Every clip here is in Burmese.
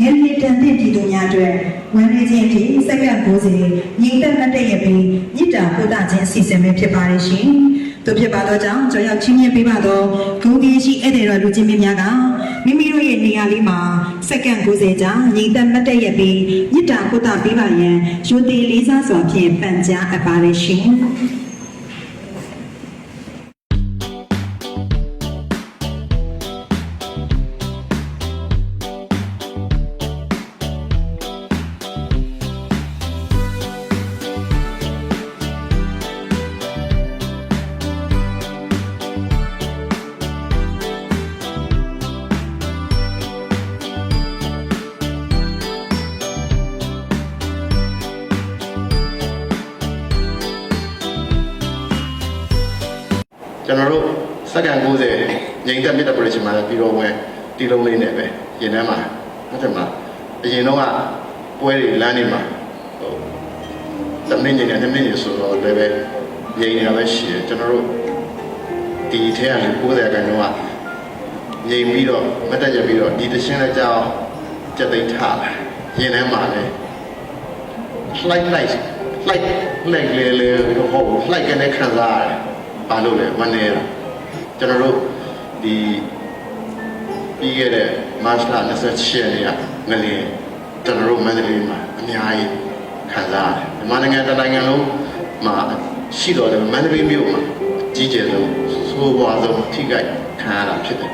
ငယ်လေးတန်တဲ့ပြည်သူများအတွက်ဝန်လေးချင်းဖြင့်စက္ကန့်90ညီတက်မတ်တဲ့ရပြီးမြစ်တာပို့တာခြင်းအစီအစဉ်ပဲဖြစ်ပါရဲ့ရှင်။တို့ဖြစ်ပါတော့ကြောင့်ကြော်ရောက်ချင်းမြင်ပေးပါတော့ဂုံကြီးရှိဧည့်သည်တော်လူချင်းများကမိမိတို့ရဲ့နေရာလေးမှာစက္ကန့်90ကြာညီတက်မတ်တဲ့ရပြီးမြစ်တာပို့တာပေးပါရန်ယူတီလေးစားစွာဖြင့်ပန်ကြားအပ်ပါရဲ့ရှင်။ ကျွန်တော်တို့စက္ကန့်90ငိမ့်သက်မြစ်တဲ့ပရိရှင်မှာလည်းပြီးတော့ဝင်တီလုံးလေးနဲ့ပဲရင်ထဲမှာဟုတ်တယ်မလားအရင်တော့ကပွဲတွေလမ်းနေမှာဟိုသမင်းညင်နဲ့သမင်းညင်ဆိုတော့လည်းပဲငိမ့်နေတာပဲရှိတယ်ကျွန်တော်တို့ဒီထဲကနေ90ကန်တော့ငိမ့်ပြီးတော့မတ်တက်ရပြီးတော့ဒီတရှင်းလည်းကြောင်းစက်သိမ်းထားလာရင်ထဲမှာလည်း flight light flight light လေလေဟို flight ကနေခံစားရတယ် ဘာလို့လဲမနေလားကျွန်တော်တို့ဒီပြီးခဲ့တဲ့ March လ28ရက်နေ့ကငလင်ကျွန်တော်တို့မန္တလေးမှာအများကြီးခံစားရတယ်မြန်မာနိုင်ငံတစ်နိုင်ငံလုံးမှာရှိတော်တယ်မန္တလေးမြို့မှာအကြီးကျယ်ဆုံးဆိုးပွားဆုံးထိခိုက်ခံရတာဖြစ်တယ်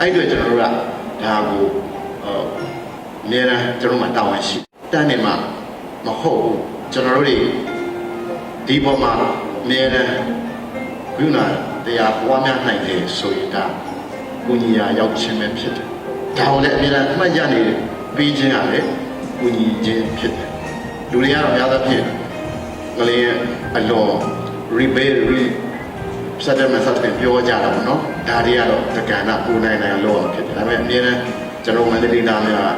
အဲ့ဒီအတွက်ကျွန်တော်တို့ကဒါကိုဟိုအများအားကျွန်တော်တို့မှာတာဝန်ရှိတန်းနေမှာမဟုတ်ဘူးကျွန်တော်တို့တွေဒီပေါ်မှာအမြဲတ မ်းဘုနာတရားပွားများနိုင်တယ်ဆိုရင်ဒါကိုကြီးရာရောက်ခြင်းပဲဖြစ်တယ်။ဒါကိုလည်းအမြဲတမ်းအမှတ်ရနေပြီးခြင်းကလည်းကိုကြီးခြင်းဖြစ်တယ်။လူတွေကတော့များသောဖြင့်ငလျင်အလော rebel re စတဲ့မဆက်တဲ့ပြောကြတာပေါ့နော်။ဒါတွေကတော့တက္ကနာကိုနိုင်နိုင်လောဖြစ်တယ်။ဒါပေမဲ့အမြဲတမ်းကျွန်တော်မန္တလေးသားများ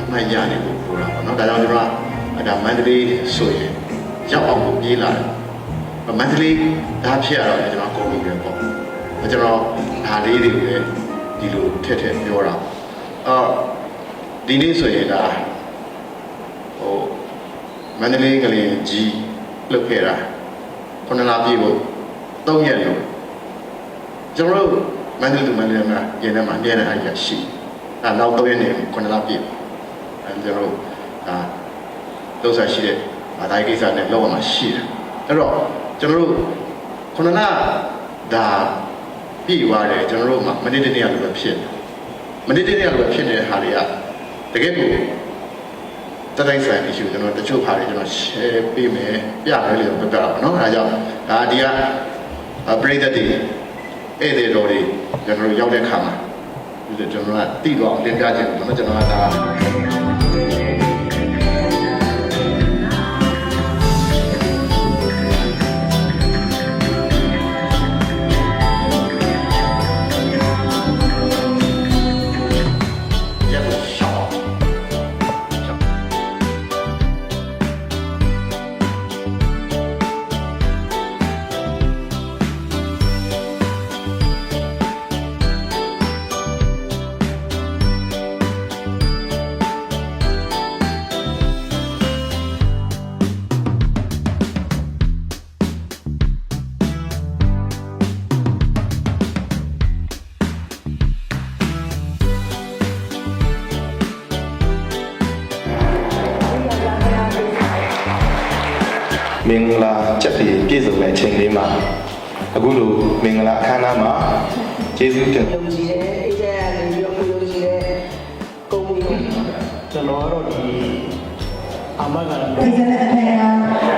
အမှတ်ရနေဖို့ပြောတာပေါ့နော်။ဒါကြောင့်ကျွန်တော်ကအဲ့ဒါမန္တလေးဆိုရင်ရောက်အောင်ကိုပြေးလာတယ်။မန္တလေးဒါဖြစ်ရတော့လည်းကျွန်တော် ကုန်လို့ပဲပေါ့။အဲကျွန်တော်ဒါလေးတွေကိုလည်းဒီလိုထက်ထက်ပြောတာ။အော်ဒီနေ့ဆိုရင်ဒါဟိုမန္တလေးကလေးကြီးလုတ်ခဲ့တာခုနလပြည့်ဖို့၃ရက်လို့ကျွန်တော်တို့မန္တလေးလူမန္တလေးမှာရင်းထဲမှာအများနဲ့အားရရှိ။အဲနောက်၃ရက်နေခုနလပြည့်အဲကျွန်တော်တို့ဒါလောက်စားရှိတဲ့ဘာသာရေးကိစ္စနဲ့လောက်ရမှာရှိတယ်အဲ့တော့ကျွန်တော်တို့ ခုနကဒါပြီးသွားတယ်ကျွန်တော်တို့မှာမနစ်တနေ့ကလိုပဲဖြစ်မနစ်တနေ့ကလိုပဲဖြစ်နေတဲ့ဟာတွေကတကယ်ကိုတတိုင်းဆိုင်အရှိကျွန်တော်တချို့ဟာတွေကျွန်တော် share ပေးမယ်ပြမယ်လို့ပြောပြတာပေါ့နော်အဲဒါကြောင့်ဒါဒီကပရိသတ်တွေဧည့်သည်တော်တွေကျွန်တော်တို့ရောက်တဲ့ခါမှာဒီကျွန်တော်ကတိတော့အောင်သင်ပြခြင်းပေါ့နော်ကျွန်တော်ကဒါ မင်္ဂလာချက်ပြည့်ပြည့်စုံတဲ့အချိန်လေးမှာအခုလိုမင်္ဂလာအခမ်းအနားမှာကျေးဇူးတင်ယုံကြည်တယ်အိတ်တဲ့လူရောကိုယုံကြည်တယ်ကုမ္ပဏီကျွန်တော်ကတော့ဒီအမကလည်းဒီစနေအထက်က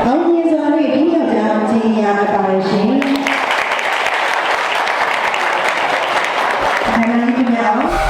အောင်မြင်စွာဖြင့်ဒီယောက်ျားချင်းရပါပါရှင်အခမ်းအနားကြီးများ